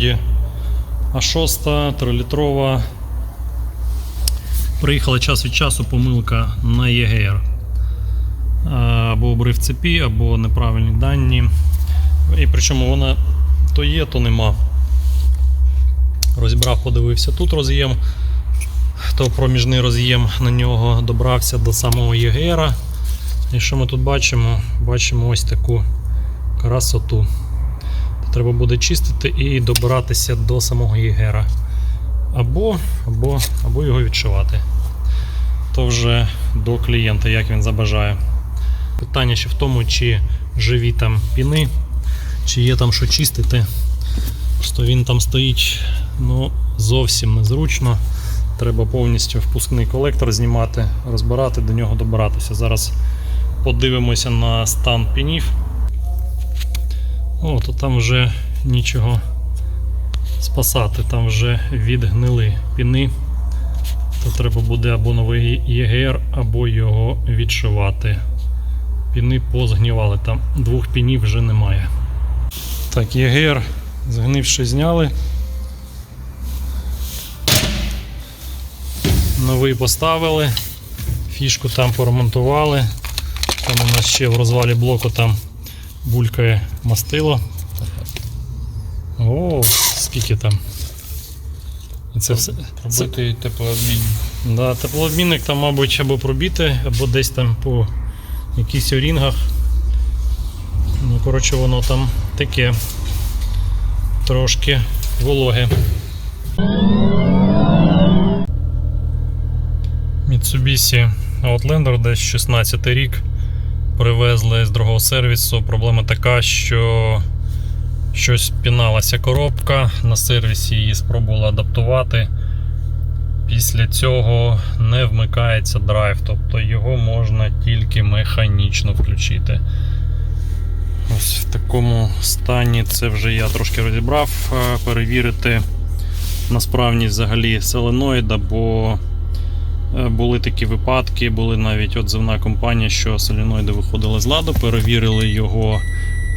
Audi А6 3-літрова. Приїхала час від часу помилка на ЄГР. Або обрив цепі, або неправильні дані. І причому вона то є, то нема. Розібрав, подивився тут роз'єм, то проміжний роз'єм на нього добрався до самого ЄГР. І що ми тут бачимо? Бачимо ось таку красоту. Треба буде чистити і добиратися до самого ЄГР. Або, або, або його відшивати. То вже до клієнта, як він забажає. Питання ще в тому, чи живі там піни, чи є там що чистити. Просто він там стоїть ну, зовсім незручно. Треба повністю впускний колектор знімати, розбирати, до нього добиратися. Зараз подивимося на стан пінів. О, то там вже нічого спасати, там вже відгнили піни. То треба буде або новий ЄГР, або його відшивати. Піни позгнівали, там двох пінів вже немає. Так, ЄГР згнивши зняли. Новий поставили, фішку там поремонтували. Там у нас ще в розвалі блоку там булькає мастило. О, скільки там. І Це все. Це, Пробити теплообмін. да, теплообмінник там, мабуть, або пробіти, або десь там по якихось орінгах. Ну, коротше, воно там таке трошки вологе. Mitsubishi Outlander десь 16 рік. Привезли з другого сервісу. Проблема така, що щось піналася коробка. На сервісі її спробували адаптувати. Після цього не вмикається драйв, тобто його можна тільки механічно включити. Ось в такому стані це вже я трошки розібрав. Е, Перевірити на справність взагалі соленоїда, бо були такі випадки, були навіть отзивна компанія, що соленоїди виходили з ладу, перевірили його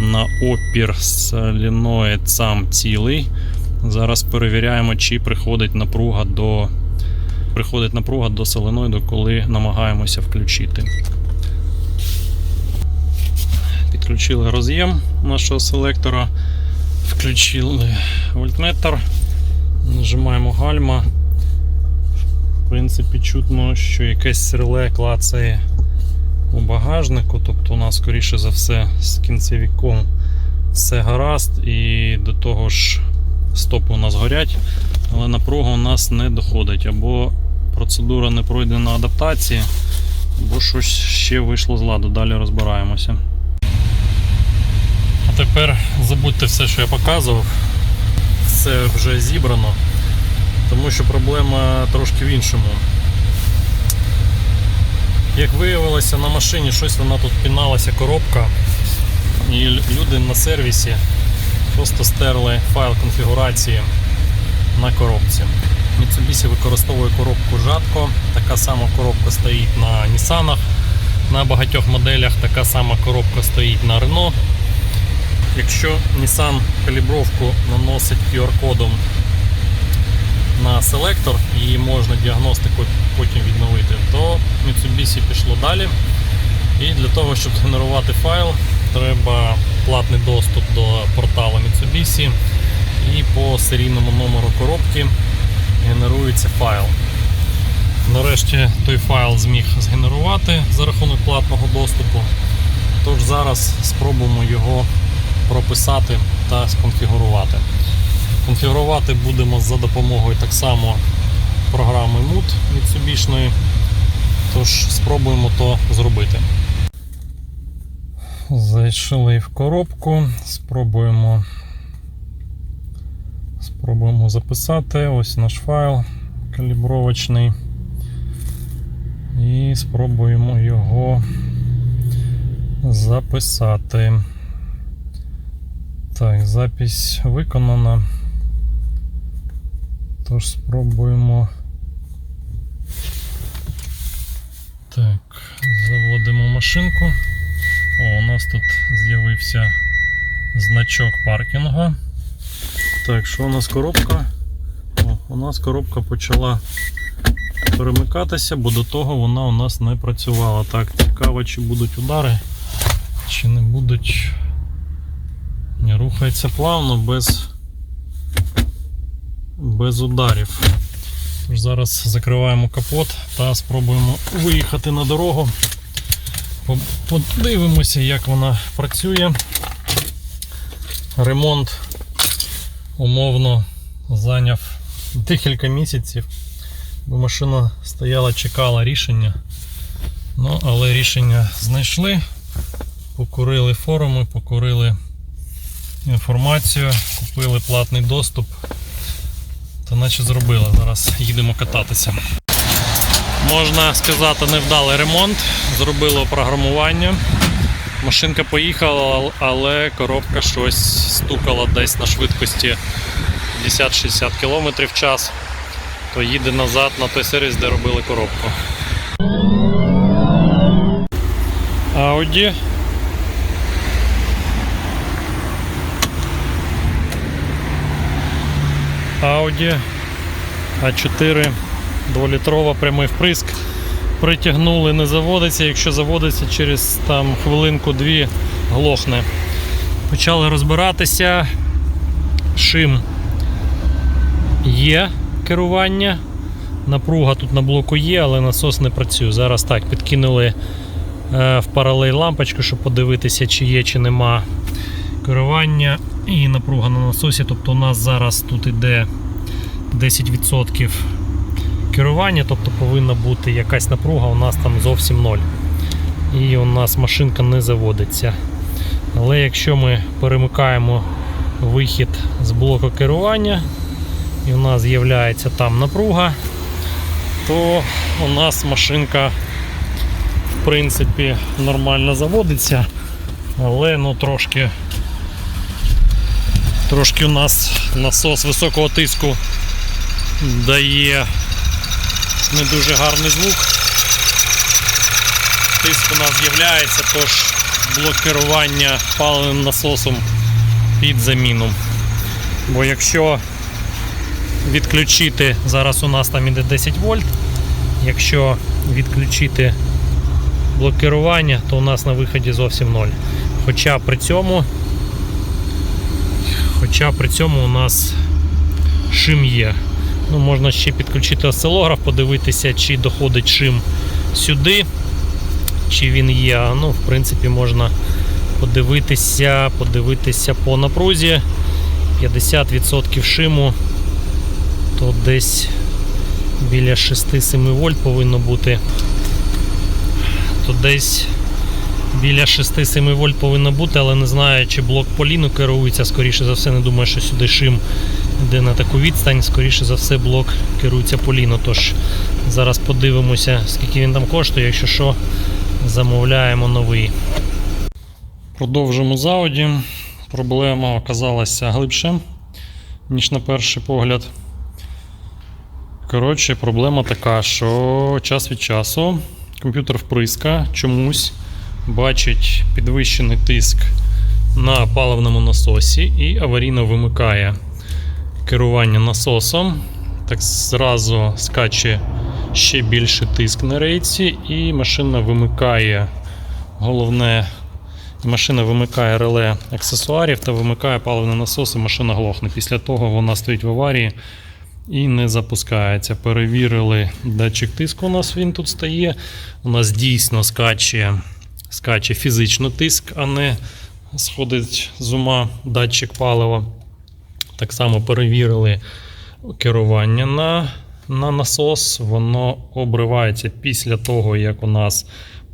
на опір соленоїд сам цілий. Зараз перевіряємо, чи приходить напруга до приходить напруга до соленоїду, коли намагаємося включити. Підключили роз'єм нашого селектора, включили вольтметр, нажимаємо гальма. В принципі, чутно, що якесь реле клацає у багажнику, тобто у нас, скоріше за все, з кінцевіком все гаразд, і до того ж стопи у нас горять, але напруга у нас не доходить. Або процедура не пройдена адаптації, або щось ще вийшло з ладу. Далі розбираємося. А тепер забудьте все, що я показував. Все вже зібрано, тому що проблема трошки в іншому. Як виявилося, на машині щось вона тут піналася коробка, і люди на сервісі просто стерли файл конфігурації на коробці. Mitsubishi використовує коробку жатко. Така сама коробка стоїть на Nissan. На багатьох моделях така сама коробка стоїть на Renault. Якщо Nissan калібровку наносить QR-кодом на селектор і можна діагностику потім відновити, то Mitsubishi пішло далі. І для того, щоб згенерувати файл, треба платний доступ до порталу Mitsubishi і по серійному номеру коробки генерується файл. Нарешті той файл зміг згенерувати за рахунок платного доступу. Тож зараз спробуємо його прописати та сконфігурувати. Конфігурувати будемо за допомогою так само програми MUT Mitsubishi. Тож спробуємо то зробити. Зайшли в коробку, спробуємо Спробуємо записати. Ось наш файл калібровочний. І спробуємо його записати. Так, запись виконана. Тож спробуємо. Так, заводимо машинку. О, у нас тут з'явився значок паркінгу. Так, що у нас коробка? О, у нас коробка почала перемикатися, бо до того вона у нас не працювала. Так, цікаво, чи будуть удари, чи не будуть. Ні, рухається плавно, без, без ударів. Тож Зараз закриваємо капот та спробуємо виїхати на дорогу. Подивимося, як вона працює. Ремонт умовно зайняв декілька місяців, бо машина стояла, чекала рішення. Ну, але рішення знайшли, покурили форуми, покурили інформацію, купили платний доступ. Наче зробили. Зараз їдемо кататися. Можна сказати, невдалий ремонт. Зробили програмування. Машинка поїхала, але коробка щось стукала десь на швидкості 50-60 км в час. То їде назад на той сервіс, де робили коробку. Audi. Audi А4 2-літрова прямий вприск. Притягнули, не заводиться. Якщо заводиться через там хвилинку-дві, глохне. Почали розбиратися. Шим є керування. Напруга тут на блоку є, але насос не працює. Зараз так, підкинули е, в паралель лампочку, щоб подивитися, чи є, чи нема керування і напруга на насосі. Тобто у нас зараз тут іде 10% керування, тобто повинна бути якась напруга, у нас там зовсім ноль. І у нас машинка не заводиться. Але якщо ми перемикаємо вихід з блоку керування, і у нас з'являється там напруга, то у нас машинка в принципі нормально заводиться, але ну трошки трошки у нас насос високого тиску дає не дуже гарний звук. Тиск у нас з'являється, тож блок керування паливним насосом під заміну. Бо якщо відключити, зараз у нас там іде 10 вольт, якщо відключити блок керування, то у нас на виході зовсім 0. Хоча при цьому, хоча при цьому у нас шим є. Ну, можна ще підключити осцилограф, подивитися, чи доходить шим сюди, чи він є. Ну, в принципі, можна подивитися, подивитися по напрузі. 50% шиму, то десь біля 6-7 вольт повинно бути. То десь біля 6-7 вольт повинно бути, але не знаю, чи блок поліну керується, скоріше за все, не думаю, що сюди шим йде на таку відстань, скоріше за все, блок керується поліно. Тож зараз подивимося, скільки він там коштує, якщо що, замовляємо новий. Продовжимо з. Проблема оказалася глибше, ніж на перший погляд. Коротше, проблема така, що час від часу комп'ютер вприска чомусь бачить підвищений тиск на паливному насосі і аварійно вимикає керування насосом. Так зразу скаче ще більше тиск на рейці, і машина вимикає головне. Машина вимикає реле аксесуарів та вимикає паливний насос, і машина глохне. Після того вона стоїть в аварії і не запускається. Перевірили датчик тиску. У нас він тут стає. У нас дійсно скаче, скаче фізично тиск, а не сходить з ума датчик палива. Так само перевірили керування на, на насос. Воно обривається після того, як у нас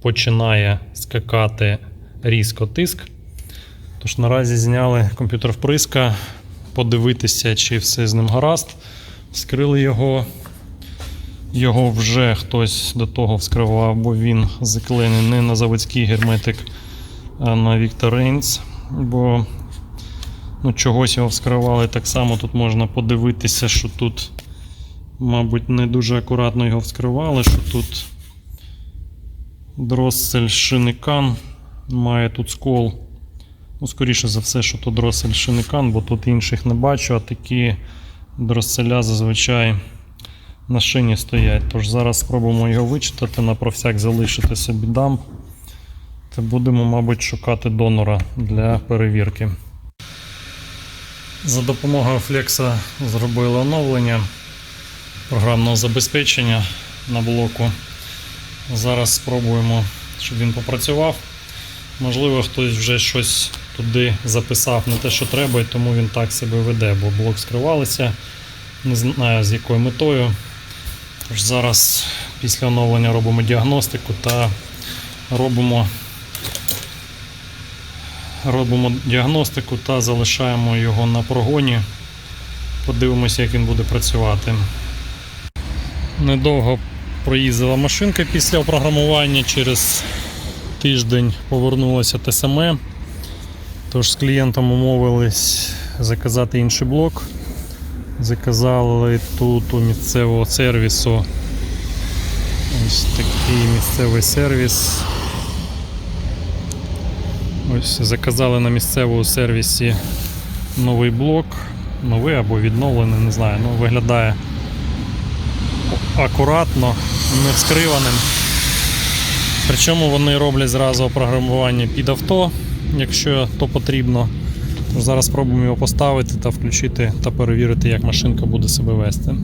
починає скакати різко тиск. Тож наразі зняли комп'ютер вприска, подивитися, чи все з ним гаразд. Вскрили його. Його вже хтось до того вскривав, бо він заклеєний не на заводський герметик, а на Reigns. Бо ну, чогось його вскривали. Так само тут можна подивитися, що тут, мабуть, не дуже акуратно його вскривали, що тут дроссель шиникан має тут скол Ну, скоріше за все, що то дросель шиникан, бо тут інших не бачу, а такі дроселя зазвичай на шині стоять. Тож зараз спробуємо його вичитати, на провсяк залишити собі дамп. Та будемо, мабуть, шукати донора для перевірки. За допомогою Flex зробили оновлення програмного забезпечення на блоку. Зараз спробуємо, щоб він попрацював. Можливо, хтось вже щось туди записав не те, що треба, і тому він так себе веде, бо блок скривалися. Не знаю з якою метою. Тож зараз після оновлення робимо діагностику та робимо, робимо діагностику та залишаємо його на прогоні. Подивимося, як він буде працювати. Недовго проїздила машинка після опрограмування. Через тиждень повернулося те саме. Тож з клієнтом умовились заказати інший блок. Заказали тут у місцевого сервісу. Ось такий місцевий сервіс. Ось заказали на місцевому сервісі новий блок. Новий або відновлений, не знаю. Ну, виглядає акуратно, не вскриваним. Причому вони роблять зразу програмування під авто, якщо то потрібно. Зараз спробуємо його поставити та включити та перевірити, як машинка буде себе вести.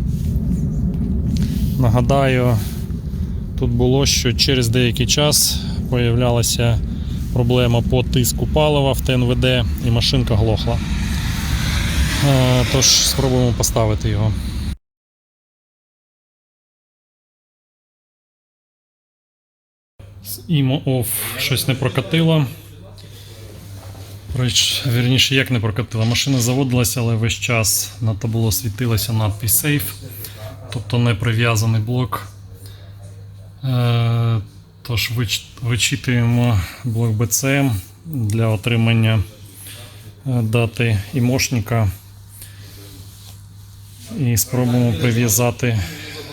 Нагадаю, тут було, що через деякий час появлялася проблема по тиску палива в ТНВД і машинка глохла. Е, Тож спробуємо поставити його. OFF щось не прокатило. Вірніше, як не прокатила. Машина заводилася, але весь час на табло світилася надпись Safe, тобто не прив'язаний блок. Е, Тож вичитуємо блок BCM для отримання е, дати і мошника. І спробуємо прив'язати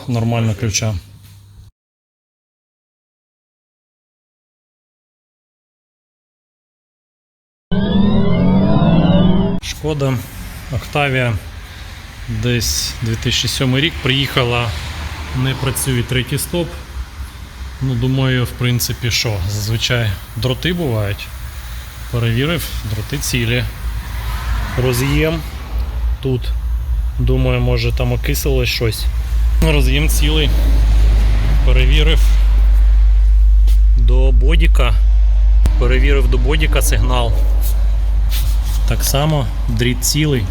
нормально ключа. Шкода Октавія десь 2007 рік приїхала, не працює третій стоп. Ну, думаю, в принципі, що? Зазвичай дроти бувають. Перевірив, дроти цілі. Роз'єм тут. Думаю, може там окисилось щось. Роз'єм цілий. Перевірив до бодіка. Перевірив до бодіка сигнал. Так само дріт цілий.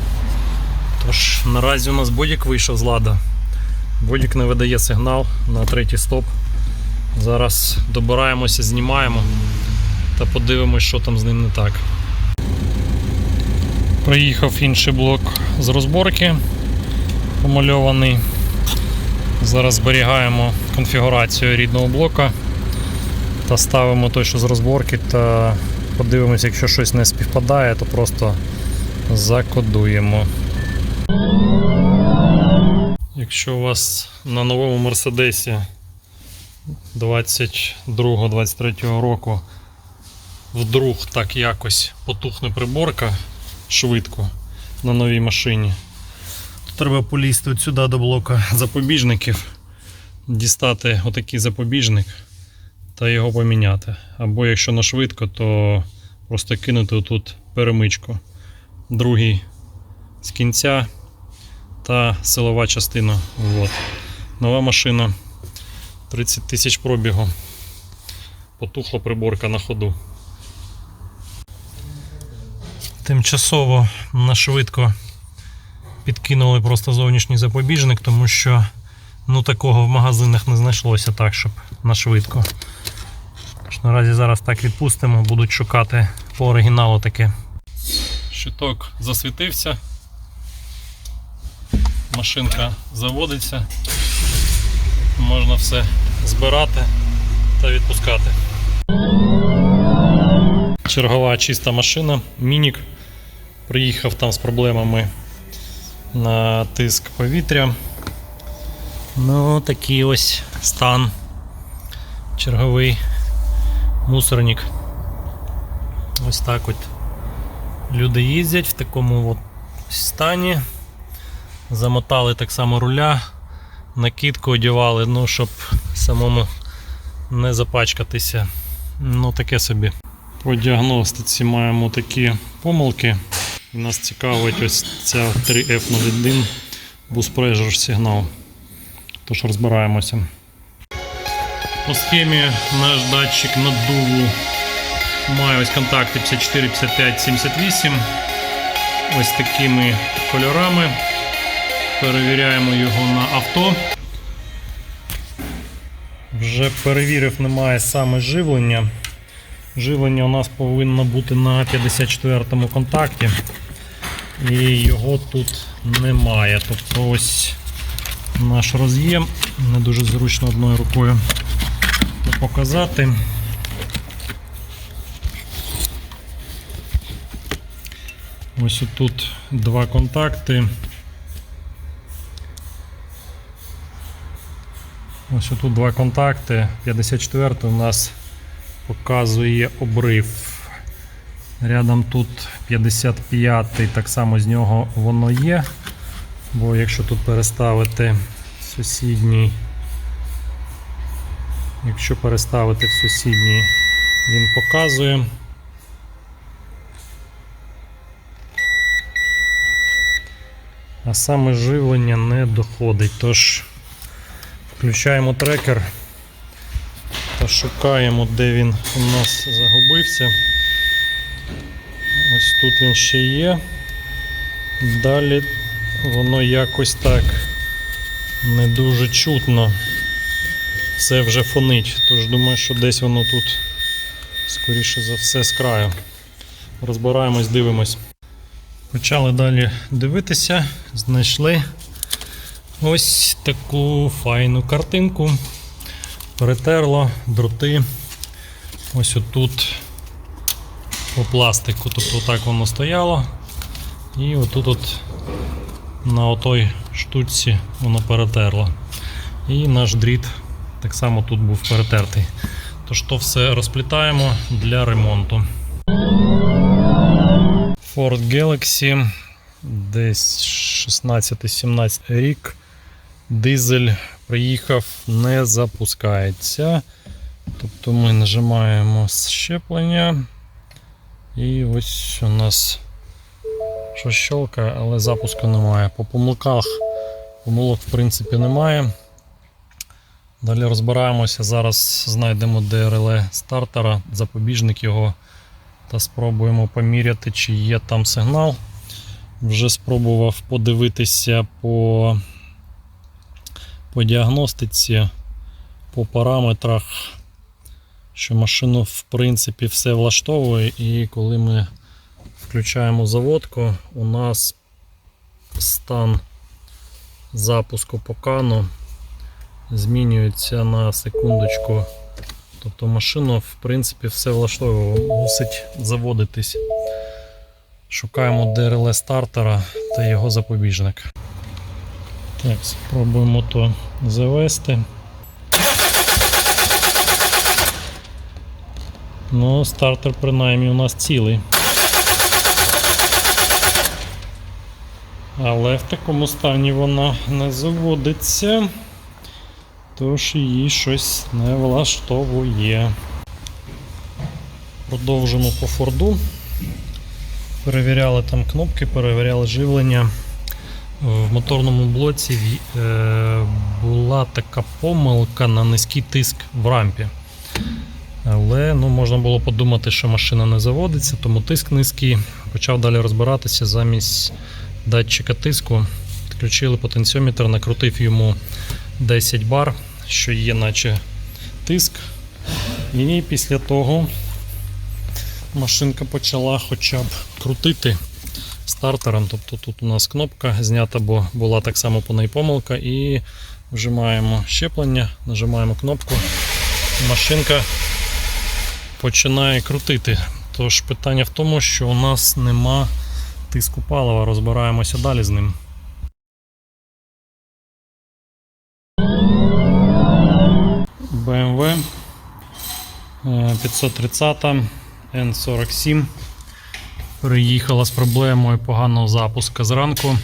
Тож наразі у нас бодік вийшов з лада. Бодік не видає сигнал на третій стоп. Зараз добираємося, знімаємо та подивимось, що там з ним не так. Приїхав інший блок з розборки, помальований. Зараз зберігаємо конфігурацію рідного блока та ставимо той, що з розборки, та подивимося, якщо щось не співпадає, то просто закодуємо. Якщо у вас на новому Мерседесі 22-23 року вдруг так якось потухне приборка швидко на новій машині, то треба полізти от сюди до блока запобіжників, дістати отакий запобіжник та його поміняти. Або якщо на швидко, то просто кинути тут перемичку. Другий з кінця та силова частина. От. Нова машина. 30 тисяч пробігу. Потухла приборка на ходу. Тимчасово на швидко підкинули просто зовнішній запобіжник, тому що ну, такого в магазинах не знайшлося так, щоб на швидко. Тож Наразі зараз так відпустимо, будуть шукати по оригіналу таке. Щиток засвітився. Машинка заводиться. Можна все збирати та відпускати. Чергова чиста машина. Мінік приїхав там з проблемами на тиск повітря. Ну, такий ось стан. Черговий мусорник. Ось так от Люди їздять в такому от стані. Замотали так само руля, накидку одягали, ну, щоб самому не запачкатися. Ну, таке собі. По діагностиці маємо такі помилки. І нас цікавить ось ця 3F01 Boost Pressure сигнал. Тож розбираємося. По схемі наш датчик наддуву має ось контакти 54, 55, 78. Ось такими кольорами. Перевіряємо його на авто. Вже перевірив, немає саме живлення. Живлення у нас повинно бути на 54 контакті. І його тут немає. Тобто ось наш роз'єм. Не дуже зручно одною рукою показати. Ось тут два контакти. Ось тут два контакти. 54 у нас показує обрив. Рядом тут 55 так само з нього воно є. Бо якщо тут переставити сусідній, якщо переставити в сусідній, він показує. А саме живлення не доходить. Тож включаємо трекер та шукаємо, де він у нас загубився. Ось тут він ще є. Далі воно якось так не дуже чутно. Все вже фонить. Тож думаю, що десь воно тут, скоріше за все, з краю. Розбираємось, дивимось. Почали далі дивитися, знайшли ось таку файну картинку. Перетерло дроти. Ось отут по пластику, тобто так воно стояло. І отут от на отой штучці воно перетерло. І наш дріт так само тут був перетертий. Тож то все розплітаємо для ремонту. Ford Galaxy десь 16-17 рік. Дизель приїхав, не запускається. Тобто ми нажимаємо щеплення. І ось у нас щось щелкає, але запуску немає. По помилках помилок в принципі немає. Далі розбираємося. Зараз знайдемо ДРЛ стартера, запобіжник його та спробуємо поміряти, чи є там сигнал. Вже спробував подивитися по, по діагностиці, по параметрах, що машину в принципі все влаштовує, і коли ми включаємо заводку, у нас стан запуску по кану змінюється на секундочку. Тобто машину в принципі все влаштовує, мусить заводитись. Шукаємо ДРЛ стартера та його запобіжник. Так, спробуємо то завести. Ну, стартер принаймні у нас цілий. Але в такому стані вона не заводиться, тож її щось не влаштовує. Продовжимо по форду. Перевіряли там кнопки, перевіряли живлення. В моторному блоці е, була така помилка на низький тиск в рампі. Але ну, можна було подумати, що машина не заводиться, тому тиск низький. Почав далі розбиратися замість датчика тиску. Включили потенціометр, накрутив йому 10 бар, що є, наче тиск. І після того машинка почала хоча б крутити стартером. Тобто тут у нас кнопка знята, бо була так само по неї помилка. І вжимаємо щеплення, нажимаємо кнопку. Машинка починає крутити. Тож питання в тому, що у нас нема тиску палива, розбираємося далі з ним. 530 N47. Приїхала з проблемою поганого запуска зранку.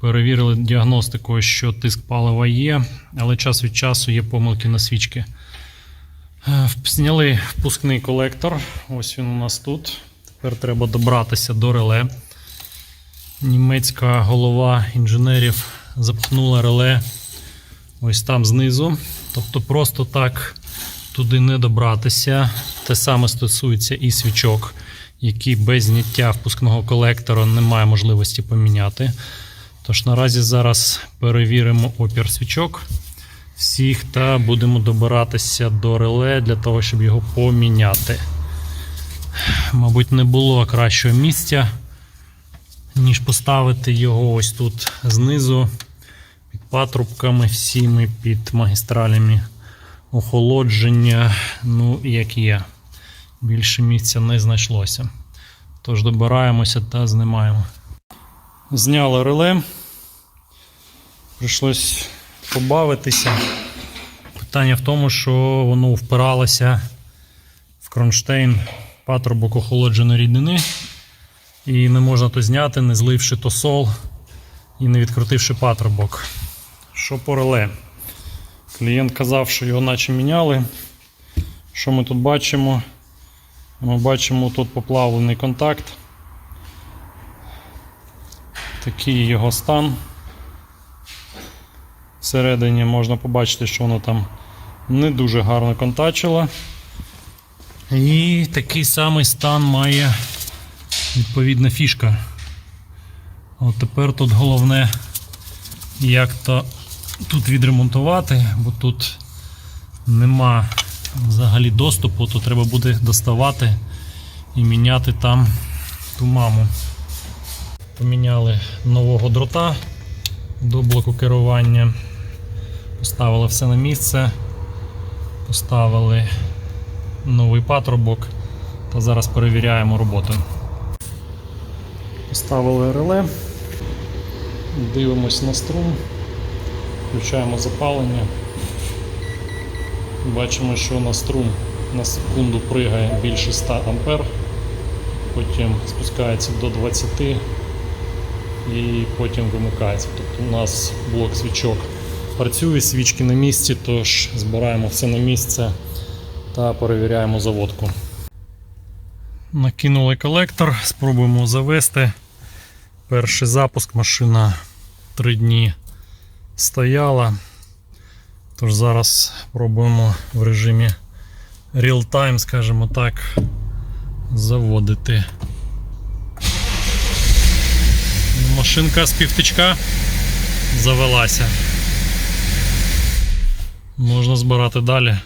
Перевірили діагностикою, що тиск палива є, але час від часу є помилки на свічки. Е, Зняли впускний колектор. Ось він у нас тут. Тепер треба добратися до реле. Німецька голова інженерів запхнула реле ось там знизу. Тобто просто так туди не добратися. Те саме стосується і свічок, які без зняття впускного колектора немає можливості поміняти. Тож наразі зараз перевіримо опір свічок всіх та будемо добиратися до реле для того, щоб його поміняти. Мабуть, не було кращого місця, ніж поставити його ось тут знизу, під патрубками всіми, під магістралями охолодження. Ну, як є. Більше місця не знайшлося. Тож добираємося та знімаємо. Зняли реле. Прийшлось побавитися. Питання в тому, що воно впиралося в кронштейн патрубок охолодженої рідини. І не можна то зняти, не зливши тосол і не відкрутивши патрубок. Що по реле? Клієнт казав, що його наче міняли. Що ми тут бачимо? Ми бачимо тут поплавлений контакт. Такий його стан. Всередині можна побачити, що воно там не дуже гарно контачило. І такий самий стан має відповідна фішка. От тепер тут головне, як то тут відремонтувати, бо тут нема взагалі доступу, то треба буде доставати і міняти там ту маму. Поміняли нового дрота до блоку керування. Поставили все на місце, поставили новий патрубок та зараз перевіряємо роботу. Поставили реле, дивимось на струм, включаємо запалення. Бачимо, що на струм на секунду пригає більше 100 А, потім спускається до 20 і потім вимикається. Тобто у нас блок свічок працює, свічки на місці, тож збираємо все на місце та перевіряємо заводку. Накинули колектор, спробуємо завести. Перший запуск машина 3 дні стояла. Тож зараз пробуємо в режимі real-time, скажімо так, заводити. Машинка з півтичка завелася. Можна збирати далі.